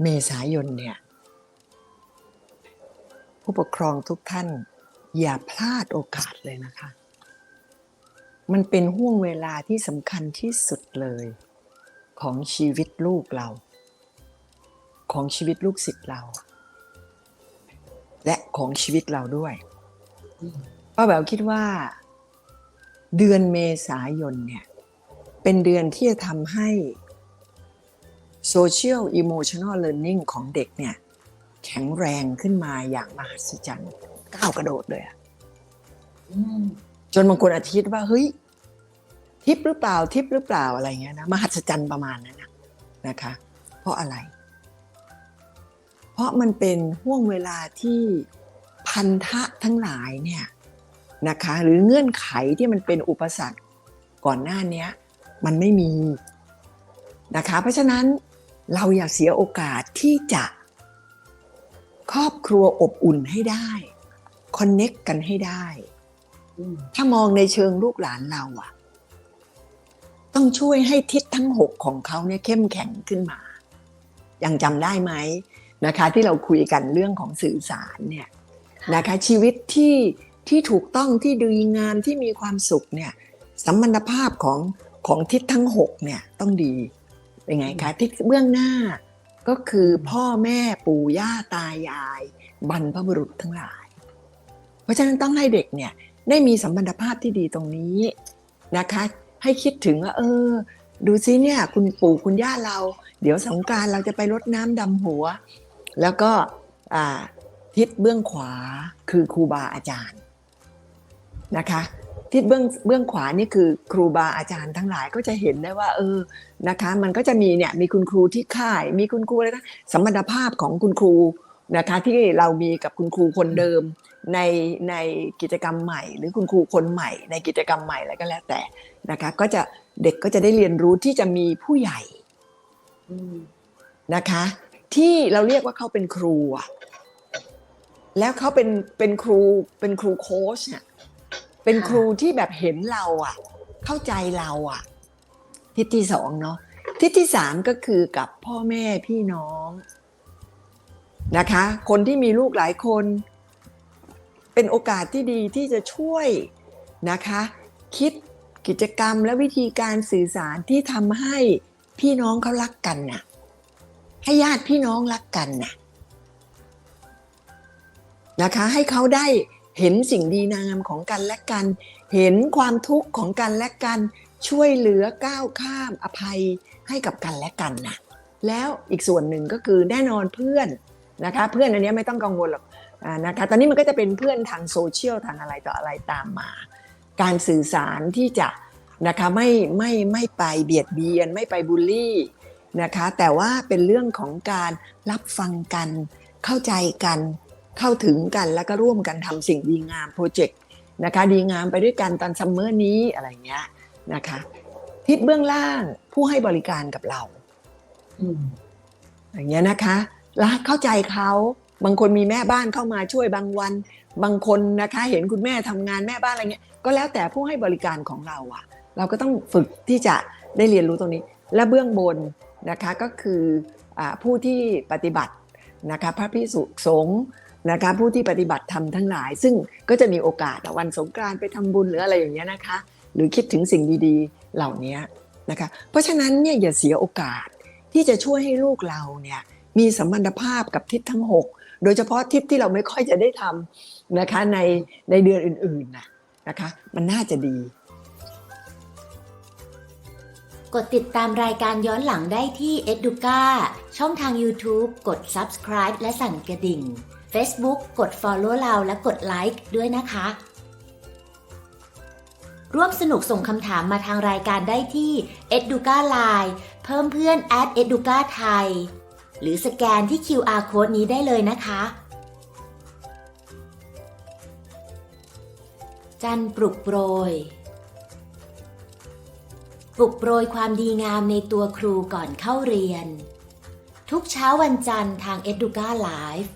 เมษายนเนี่ย ผู้ปกครองทุกท่าน อย่าพลาดโอกาสเลยนะคะ มันเป็นห่วงเวลาที่สำคัญที่สุดเลย ของชีวิตลูกเรา ของชีวิตลูกศิษย์เรา และของชีวิตเราด้วยป้าแบวคิดว่า เดือนเมษายนเนี่ย เป็นเดือนที่จะทำให้ Social Emotional Learning ของเด็กเนี่ยแข็งแรงขึ้นมาอย่างมหัศจรรย์ก้าวกระโดดเลยอะจนบางคนอาทิตย์ว่าเฮ้ยทิปหรือเปล่าทิปหรือเปล่าอะไรเงี้ยนะมหัศจรรย์ประมาณนั้นนะนะคะ เพราะอะไร เพราะมันเป็นห่วงเวลาที่พันธะทั้งหลายเนี่ยนะคะ หรือเงื่อนไขที่มันเป็นอุปสรรคก่อนหน้านี้มันไม่มีนะคะ เพราะฉะนั้น เราอย่าเสียโอกาสที่จะครอบครัวอบอุ่นให้ได้คอนเน็กกันให้ได้ ถ้ามองในเชิงลูกหลานเราอะต้องช่วยให้ทิศทั้งหกของเขาเนี่ยเข้มแข็งขึ้นมา ยังจำได้ไหมนะคะ ที่เราคุยกันเรื่องของสื่อสารเนี่ยนะคะ ชีวิตที่ที่ถูกต้องที่ดีงามที่มีความสุขเนี่ยสัมพันธภาพของของทิศทั้งหกเนี่ยต้องดี เป็นไงคะทิศเบื้องหน้าก็คือพ่อแม่ปู่ย่าตายาย บรรพบุรุษทั้งหลาย เพราะฉะนั้นต้องให้เด็กเนี่ยได้มีสัมพันธภาพที่ดีตรงนี้นะคะ ให้คิดถึงว่าเออ ดูซิเนี่ย คุณปู่คุณย่าเรา เดี๋ยวสงกรารเราจะไปรดน้ำดำหัว แล้วก็อ่าทิศเบื้องขวาคือครูบาอาจารย์นะคะ ทิศเบื้องเบื้องขวานี่คือครูบาอาจารย์ทั้งหลายก็จะเห็นได้ว่า เออนะคะ มันก็จะมีเนี่ยมีคุณครูที่ค่าย มีคุณครูอะไรนะสมพันธภาพของคุณครูนะคะที่เรามีกับคุณครูคนเดิมในในกิจกรรมใหม่ หรือคุณครูคนใหม่ ในกิจกรรมใหม่อะไรก็แล้วแต่นะคะ ก็จะเด็กก็จะได้เรียนรู้ที่จะมีผู้ใหญ่นะคะ ที่เราเรียกว่าเขาเป็นครูอะแล้วเขาเป็นเป็นครูเป็นครูโค้ชเนี่ย เป็นครูที่แบบเห็นเราอะเข้าใจเราอะทิศที่สองเนาะทิศที่สามก็คือกับพ่อแม่พี่น้องนะคะ คนที่มีลูกหลายคน เป็นโอกาสที่ดีที่จะช่วยนะคะ คิดกิจกรรมและวิธีการสื่อสารที่ทำให้พี่น้องเขารักกันน่ะ ให้ญาติพี่น้องรักกันน่ะนะคะ ให้เขาได้ เห็นสิ่งดีงามของกันและกัน เห็นความทุกข์ของกันและกัน ช่วยเหลือก้าวข้ามอภัยให้กับกันและกันนะแล้วอีกส่วนหนึ่งก็คือแน่นอนเพื่อนนะคะเพื่อนอันนี้ไม่ต้องกังวลหรอกนะคะตอนนี้มันก็จะเป็นเพื่อนทางโซเชียลทางอะไรต่ออะไรตามมา การสื่อสารที่จะนะคะไม่ไม่ไม่ไปเบียดเบียน ไม่ไปบูลลี่นะคะแต่ว่าเป็นเรื่องของการรับฟังกันเข้าใจกัน เข้าถึงกันแล้วก็ร่วมกันทำสิ่งดีงามโปรเจกต์นะคะดีงามไปด้วยกันตอนซัมเมอร์นี้อะไรเงี้ยนะคะทิศเบื้องล่างผู้ให้บริการกับเราอืมอย่างเงี้ยนะคะแล้วเข้าใจเขาบางคนมีแม่บ้านเข้ามาช่วยบางวัน บางคนนะคะ เห็นคุณแม่ทำงานแม่บ้านอะไรเงี้ยก็แล้วแต่ผู้ให้บริการของเราอะเราก็ต้องฝึกที่จะได้เรียนรู้ตรงนี้ และเบื้องบนนะคะก็คืออาผู้ที่ปฏิบัตินะคะพระพิสุสงฆ์ นะคะผู้ที่ปฏิบัติธรรมทั้งหลาย ซึ่งก็จะมีโอกาสวันสงกรานต์ไปทำบุญหรืออะไรอย่างเงี้ยนะคะ หรือคิดถึงสิ่งดีๆเหล่านี้นะคะเพราะฉะนั้นเนี่ยอย่าเสียโอกาสที่จะช่วยให้ลูกเราเนี่ยมีสัมพันธภาพกับทิศทั้ง 6 โดยเฉพาะทิศที่เราไม่ค่อยจะได้ทำนะคะในในเดือนอื่นๆน่ะนะคะมันน่าจะดี กดติดตามรายการย้อนหลังได้ที่ Educa ช่องทาง YouTube กด Subscribe และสั่นกระดิ่ง Facebook กด Follow เราและกดไลค์ด้วยนะคะ ร่วมสนุกส่งคำถามมาทางรายการได้ที่ Educa Line เพิ่มเพื่อน at Educa ไทยหรือสแกนที่ QR Code นี้ได้เลยนะคะ จันทร์ปลุกโปรย ปลุกโปรยความดีงามในตัวครูก่อนเข้าเรียน ทุกเช้าวันจันทร์ทาง Educa Live